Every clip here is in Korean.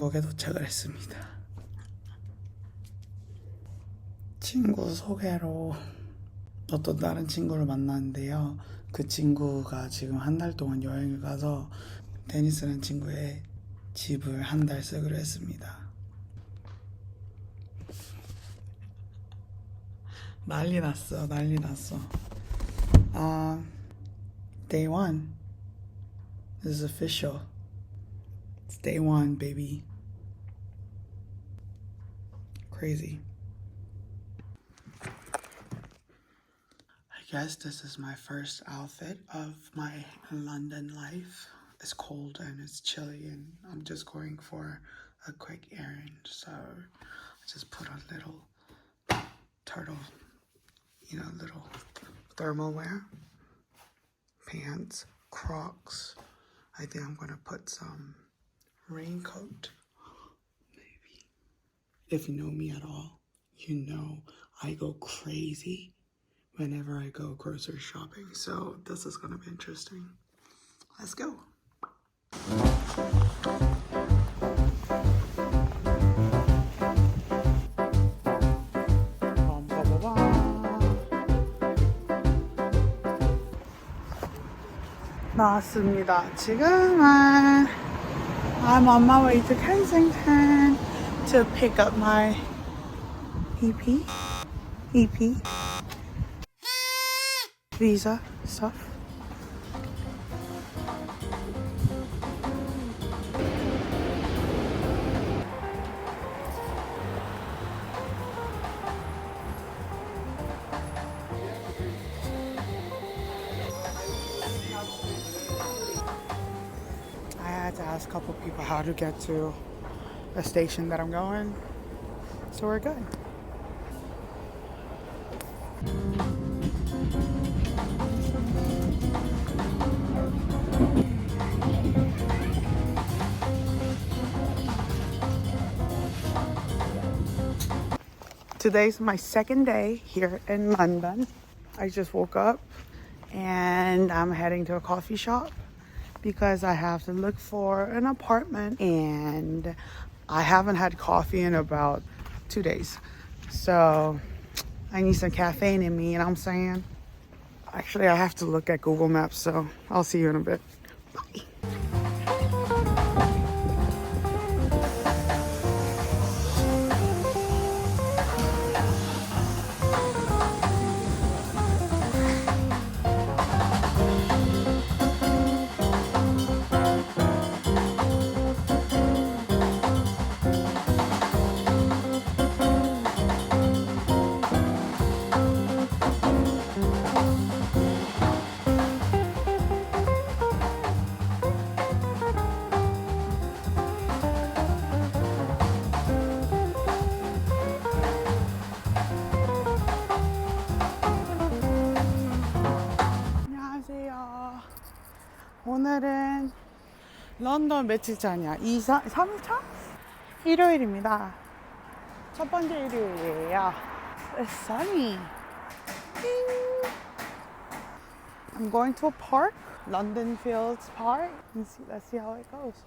한국에 도착을 했습니다. 친구 소개로 어떤 다른 친구를 만났는데요. 그 친구가 지금 한 달 동안 여행을 가서 데니스라는 친구의 집을 한 달 쓰기로 했습니다. 난리 났어, 난리 났어. 아, day one. This is official. It's day one, baby. Crazy. I guess this is my first outfit of my London life. It's cold and it's chilly, and I'm just going for a quick errand. So I just put on little turtle, you know, little thermal wear, pants, Crocs. I think I'm gonna put some raincoat If you know me at all, you know I go crazy whenever I go grocery shopping. So this is gonna be interesting. Let's go. 나왔습니다. 지금은 I'm on my way to Kensington to pick up my EP, EP, visa stuff. I had to ask a couple people how to get to station that I'm going. So we're good. Today's my second day here in London. I just woke up and I'm heading to a coffee shop because I have to look for an apartment and I haven't had coffee in about two days. So I need some caffeine in me, and I'm saying. Actually, I have to look at Google Maps, so I'll see you in a bit. Bye. 런던 며칠차냐? 2, 3, 3일차? 일요일입니다. 첫 번째 일요일이에요. It's sunny. I'm going to a park, London Fields Park. Let's see, let's see how it goes.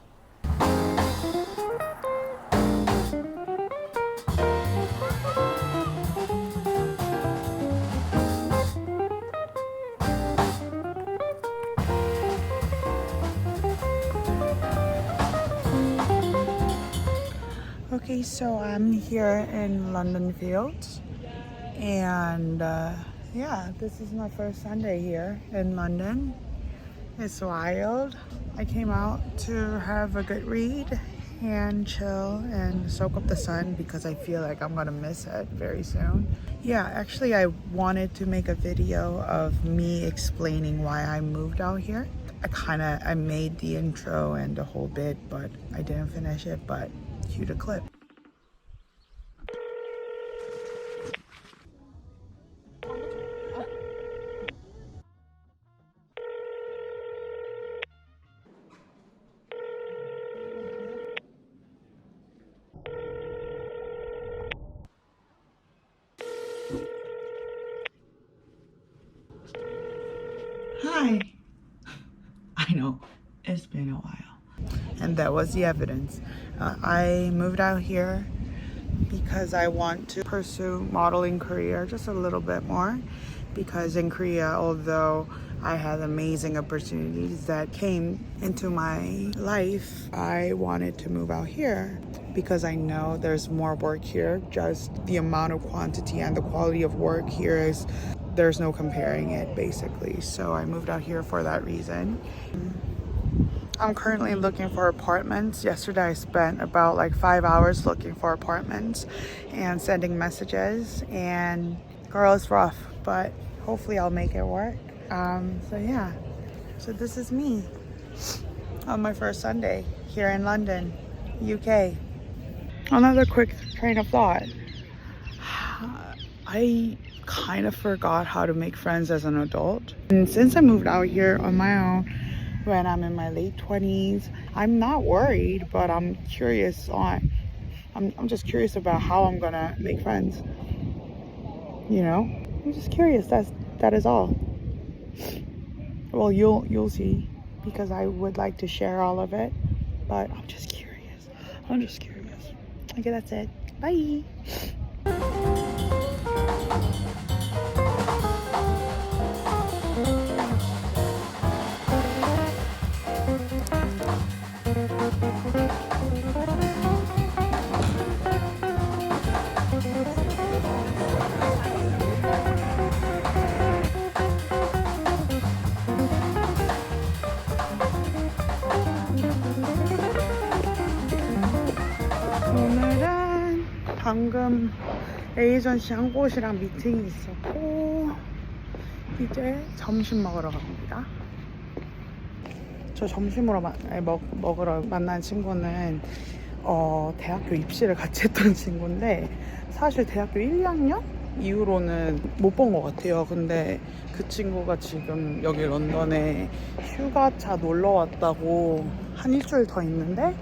Okay, so I'm here in London Fields, and uh, yeah, this is my first Sunday here in London. It's wild. I came out to have a good read and chill and soak up the sun because I feel like I'm gonna miss it very soon. Yeah, actually, I wanted to make a video of me explaining why I moved out here. I kind of I made the intro and the whole bit, but I didn't finish it. But cue the clip. Know it's been a while. And that was the evidence. Uh, I moved out here because I want to pursue modeling career just a little bit more because in Korea although I had amazing opportunities that came into my life I wanted to move out here because I know there's more work here just the amount of quantity and the quality of work here is there's no comparing it basically so I moved out here for that reason I'm currently looking for apartments. Yesterday I spent about like five hours looking for apartments and sending messages and girl it's rough, but hopefully I'll make it work. Um, so yeah, so this is me on my first Sunday here in London, UK. Another quick train of thought. I kind of forgot how to make friends as an adult. And since I moved out here on my own, when I'm in my late 20s. I'm not worried, but I'm curious on I'm, I'm just curious about how I'm gonna make friends. You know? I'm just curious. That's that is all. Well you'll you'll see because I would like to share all of it. But I'm just curious. I'm just curious. Okay, that's it. Bye. 방금 에이전시 한 곳이랑 미팅이 있었고 이제 점심 먹으러 갑니다. 저 점심으로 마- 먹, 먹으러 만난 친구는 어, 대학교 입시를 같이 했던 친구인데 사실 대학교 1, 2학년 이후로는 못 본 것 같아요. 근데 그 친구가 지금 여기 런던에 휴가차 놀러 왔다고 한 일주일 더 있는데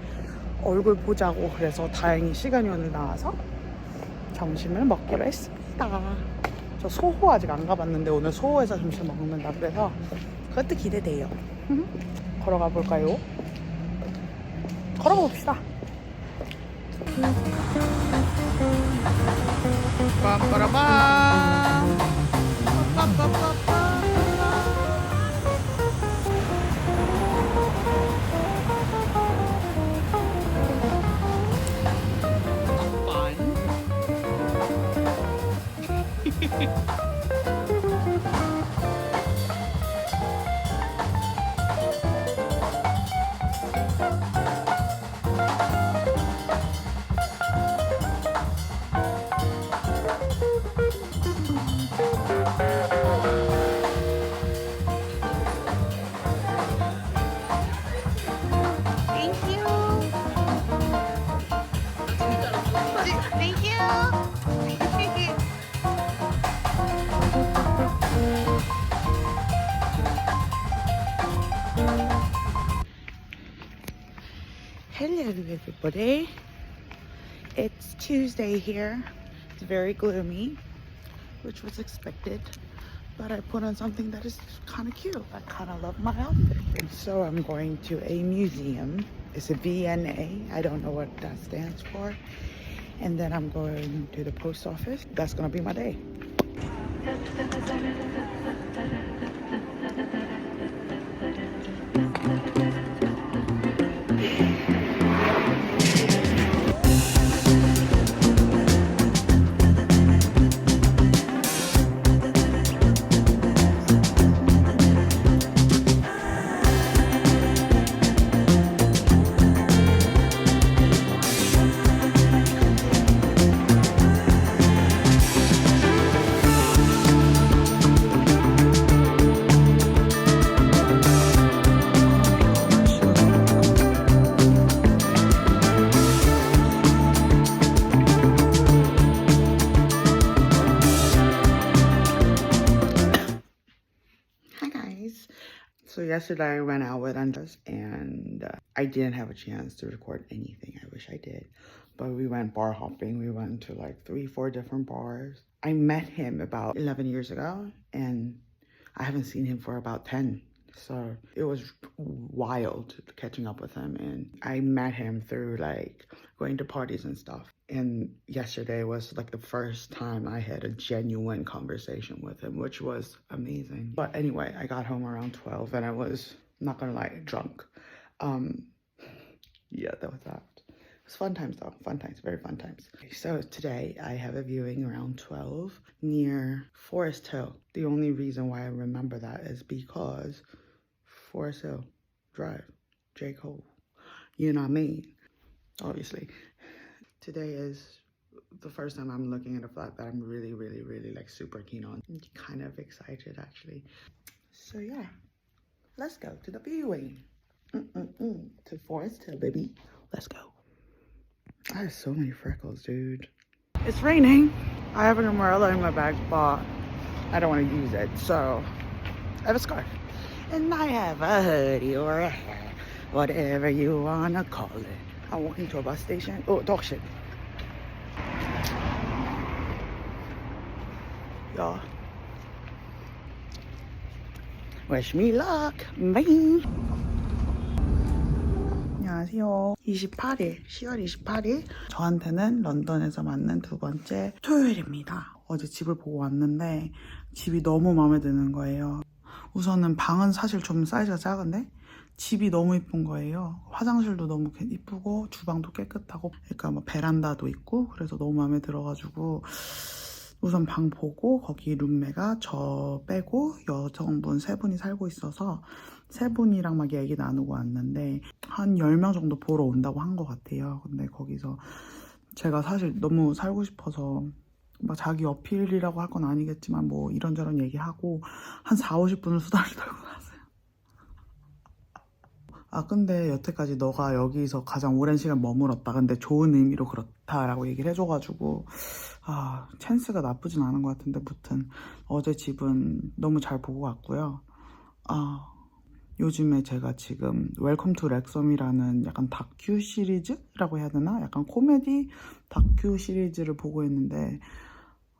얼굴 보자고 그래서 다행히 시간이 오늘 나와서 점심을 먹기로 했습니다. 저 소호 아직 안 가봤는데 오늘 소호에서 점심 먹는다 그래서 그것도 기대돼요. 걸어가 볼까요? 걸어가 봅시다. 빰빠라밤. Hello, everybody. It's Tuesday here. It's very gloomy, which was expected. But I put on something that is kind of cute. I kind of love my outfit. and So I'm going to a museum. It's a VNA. I don't know what that stands for. And then I'm going to the post office. That's going to be my day. Yesterday I went out with Andres and uh, I didn't have a chance to record anything. I wish I did. But we went bar hopping. We went to like three, four different bars. I met him about 11 years ago and I haven't seen him for about 10. So it was wild catching up with him. And I met him through like going to parties and stuff. And yesterday was like the first time I had a genuine conversation with him, which was amazing. But anyway, I got home around 12 and I was, not gonna lie, drunk. Um, yeah, that was that. It was fun times though, fun times, very fun times. So today I have a viewing around 12 near Forest Hill. The only reason why I remember that is because Forest Hill Drive, J. Cole. You know what I mean? Obviously. Today is the first time I'm looking at a flat that I'm really, really, really like super keen on. I'm kind of excited actually. So yeah, let's go to the viewing. Mm-mm-mm. To Forest Hill, baby. Let's go. I have so many freckles, dude. It's raining. I have an umbrella in my bag, but I don't want to use it, so I have a scarf. And I have a hoodie or a hat, whatever you wanna call it. I'm walking to a bus station. Oh, dog shit. Y'all. Wish me luck. Bye. 안녕하세요. 28일, 10월 28일. 저한테는 런던에서 맞는 두 번째 토요일입니다. 어제 집을 보고 왔는데 집이 너무 마음에 드는 거예요. 우선은 방은 사실 좀 사이즈가 작은데 집이 너무 이쁜 거예요. 화장실도 너무 이쁘고 주방도 깨끗하고 그러니까 뭐 베란다도 있고 그래서 너무 마음에 들어가지고 우선 방 보고 거기 룸메가 저 빼고 여성분 세 분이 살고 있어서 세 분이랑 막 얘기 나누고 왔는데 한 10명 정도 보러 온다고 한 것 같아요. 근데 거기서 제가 사실 너무 살고 싶어서 막 자기 어필이라고 할 건 아니겠지만 뭐 이런저런 얘기하고 한 4, 50분을 수다를 떨고. 아 근데 여태까지 너가 여기서 가장 오랜 시간 머물었다. 근데 좋은 의미로 그렇다라고 얘기를 해줘가지고 아 찬스가 나쁘진 않은 것 같은데 무튼 어제 집은 너무 잘 보고 왔고요. 아 요즘에 제가 지금 웰컴 투 렉섬이라는 약간 다큐 시리즈라고 해야 되나? 약간 코미디 다큐 시리즈를 보고 있는데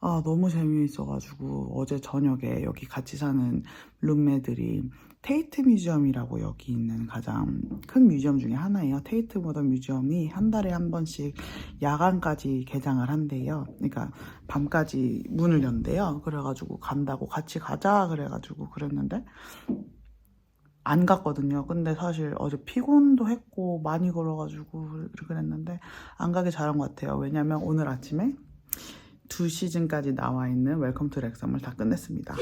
아 너무 재미있어가지고 어제 저녁에 여기 같이 사는 룸메들이 테이트 뮤지엄이라고 여기 있는 가장 큰 뮤지엄 중에 하나예요. 테이트 모던 뮤지엄이 한 달에 한 번씩 야간까지 개장을 한대요. 그러니까 밤까지 문을 연대요. 그래가지고 간다고 같이 가자 그래가지고 그랬는데 안 갔거든요. 근데 사실 어제 피곤도 했고 많이 걸어가지고 그랬는데 안 가게 잘한 것 같아요. 왜냐면 오늘 아침에 두 시즌까지 나와 있는 웰컴 투 렉섬을 다 끝냈습니다.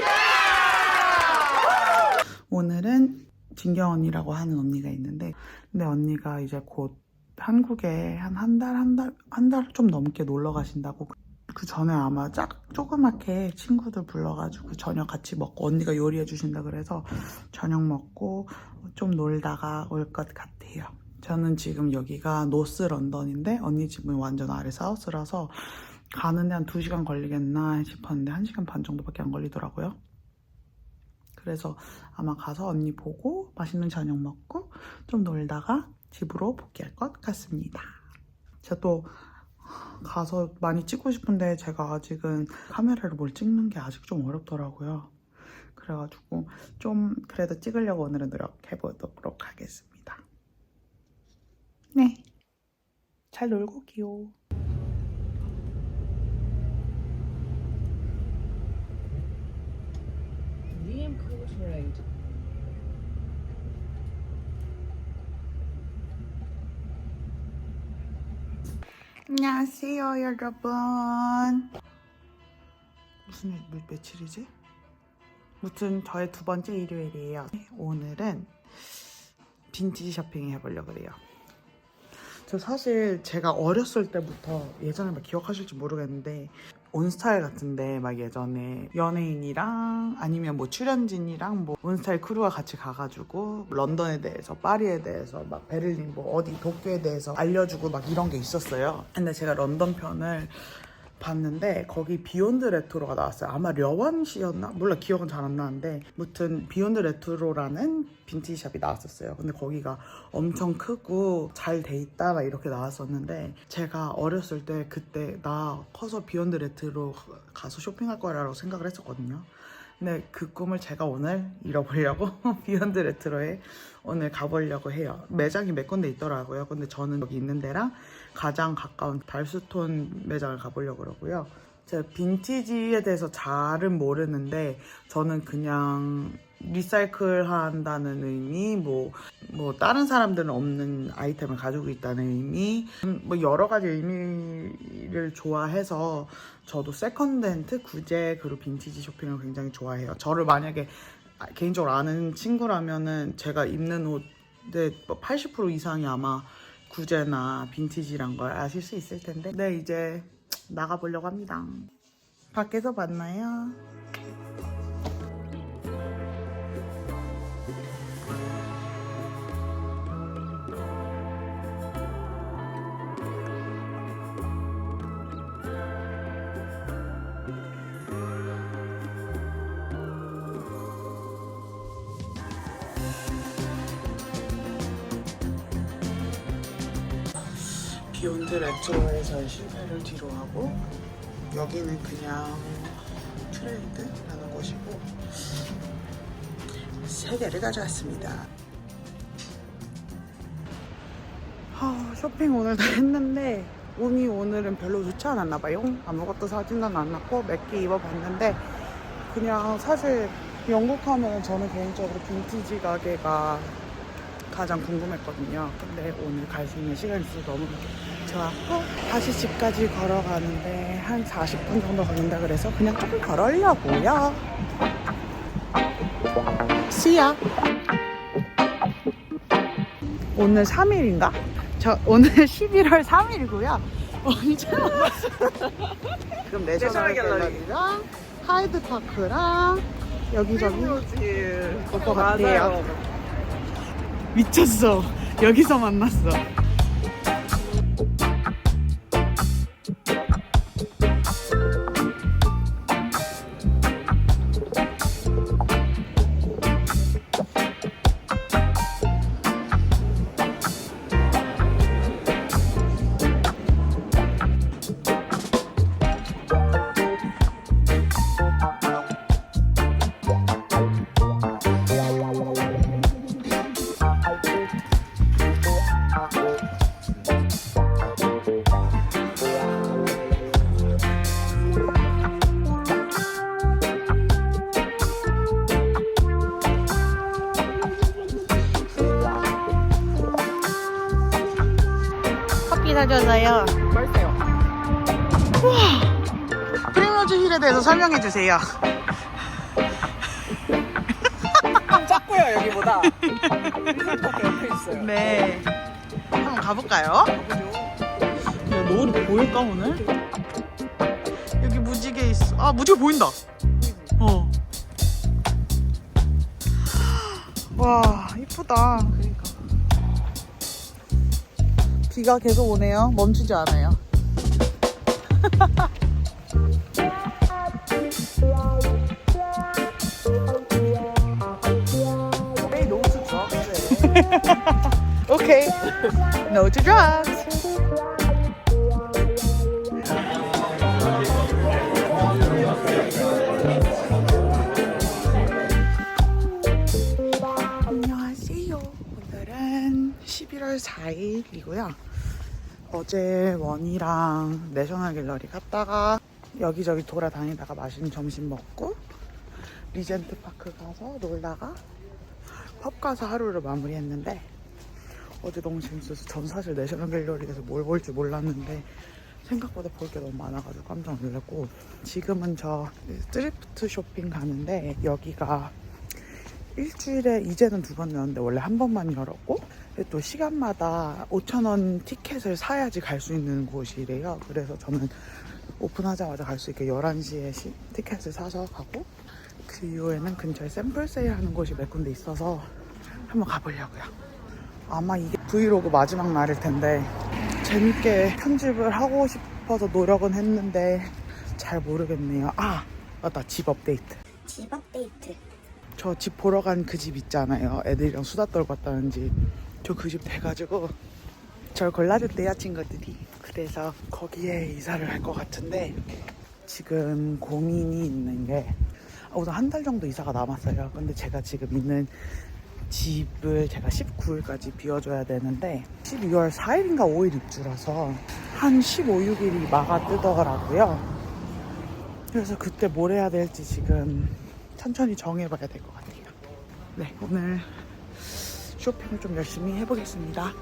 오늘은 진경 언니라고 하는 언니가 있는데 근데 언니가 이제 곧 한국에 한 한 달 한 달 한 달 좀 넘게 놀러 가신다고 그 전에 아마 짝 조그맣게 친구들 불러가지고 저녁 같이 먹고 언니가 요리해 주신다 그래서 저녁 먹고 좀 놀다가 올 것 같아요. 저는 지금 여기가 노스 런던인데 언니 집은 완전 아래 사우스라서 가는데 한 2시간 걸리겠나 싶었는데 1시간 반 정도밖에 안 걸리더라고요. 그래서 아마 가서 언니 보고 맛있는 저녁 먹고 좀 놀다가 집으로 복귀할 것 같습니다. 제가 또 가서 많이 찍고 싶은데 제가 아직은 카메라로 뭘 찍는 게 아직 좀 어렵더라고요. 그래가지고 좀 그래도 찍으려고 오늘은 노력해보도록 하겠습니다. 네. 잘 놀고 기요. 안녕하세요, 여러분. 무슨 일, 몇, 며칠이지? 무튼 저의 두 번째 일요일이에요. 오늘은 빈티지 쇼핑 해보려고 그래요. 저 사실 제가 어렸을 때부터 예전에 막 기억하실지 모르겠는데 온스타일 같은데 막 예전에 연예인이랑 아니면 뭐 출연진이랑 뭐 온스타일 크루와 같이 가가지고 런던에 대해서 파리에 대해서 막 베를린 뭐 어디 도쿄에 대해서 알려주고 막 이런 게 있었어요. 근데 제가 런던 편을 봤는데 거기 비욘드 레트로가 나왔어요. 아마 려원 씨였나? 몰라 기억은 잘 안 나는데 무튼 비욘드 레트로라는 빈티지 샵이 나왔었어요. 근데 거기가 엄청 크고 잘 돼 있다 막 이렇게 나왔었는데 제가 어렸을 때 그때 나 커서 비욘드 레트로 가서 쇼핑할 거라고 생각을 했었거든요. 네, 그 꿈을 제가 오늘 잃어보려고 비욘드 레트로에 오늘 가보려고 해요. 매장이 몇 군데 있더라고요. 근데 저는 여기 있는 데랑 가장 가까운 달수톤 매장을 가보려고 그러고요. 제가 빈티지에 대해서 잘은 모르는데 저는 그냥 리사이클 한다는 의미, 뭐, 뭐, 다른 사람들은 없는 아이템을 가지고 있다는 의미, 음, 뭐, 여러 가지 의미를 좋아해서 저도 세컨드핸드, 구제, 그리고 빈티지 쇼핑을 굉장히 좋아해요. 저를 만약에 아, 개인적으로 아는 친구라면은 제가 입는 옷의 80% 이상이 아마 구제나 빈티지란 걸 아실 수 있을 텐데. 네, 이제 나가보려고 합니다. 밖에서 만나요. 비욘드 레트로에서의 실패를 뒤로하고 여기는 그냥 트레이드라는 곳이고 세 개를 가져왔습니다. 아, 쇼핑 오늘 다 했는데 몸이 오늘은 별로 좋지 않았나 봐요. 아무것도 사진은 안 났고 몇 개 입어봤는데 그냥 사실 영국 하면 저는 개인적으로 빈티지 가게가 가장 궁금했거든요. 근데 오늘 갈 수 있는 시간이 있어서 너무 좋았고 다시 집까지 걸어가는데 한 40분 정도 걸린다 그래서 그냥 조금 걸으려고요. 시야. 오늘 3일인가? 저 오늘 11월 3일이고요. 언제? 그럼 내셔널 갤러리랑 하이드 파크랑 여기저기 올 것 같아요. 미쳤어. 여기서 만났어. 힐에 대해서 설명해 주세요. 좀 작고요 여기보다. 리셋밖에 옆에 있어요. 네. 한번 가볼까요? 야, 노을이 보일까 오늘? 여기 무지개 있어. 아 무지개 보인다. 어. 와 이쁘다. 그러니까. 비가 계속 오네요. 멈추지 않아요. 오케이. No to drugs. 안녕하세요. 오늘은 11월 4일이고요. 어제 원이랑 내셔널 갤러리 갔다가 여기저기 돌아다니다가 맛있는 점심 먹고 리젠트 파크 가서 놀다가 펍 가서 하루를 마무리했는데 어제 너무 재밌어서 전 사실 내셔널 갤러리에서 뭘 볼지 몰랐는데 생각보다 볼 게 너무 많아가지고 깜짝 놀랐고 지금은 저 스트리프트 쇼핑 가는데 여기가 일주일에 이제는 두 번 열었는데 원래 한 번만 열었고 또 시간마다 5,000원 티켓을 사야지 갈 수 있는 곳이래요. 그래서 저는 오픈하자마자 갈 수 있게 11시에 시- 티켓을 사서 가고 그 이후에는 근처에 샘플 세일 하는 곳이 몇 군데 있어서 한번 가보려고요. 아마 이게 브이로그 마지막 날일 텐데 재밌게 편집을 하고 싶어서 노력은 했는데 잘 모르겠네요. 아 맞다 집 업데이트. 집 업데이트. 저 집 보러 간 그 집 있잖아요. 애들이랑 수다 떨고 왔다는 집. 저 그 집 돼가지고 절 골라줬대요 친구들이. 그래서 거기에 이사를 할 것 같은데 지금 고민이 있는 게 우선 한 달 정도 이사가 남았어요. 근데 제가 지금 있는 집을 제가 19일까지 비워줘야 되는데 12월 4일인가 5일 입주라서 한 15, 6일이 막아 뜨더라고요. 그래서 그때 뭘 해야 될지 지금 천천히 정해봐야 될 것 같아요. 네, 오늘 쇼핑을 좀 열심히 해보겠습니다.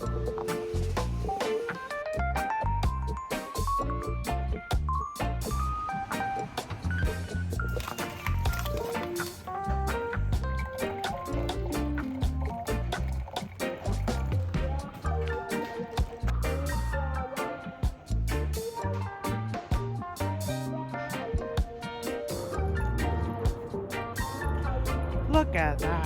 Look at that.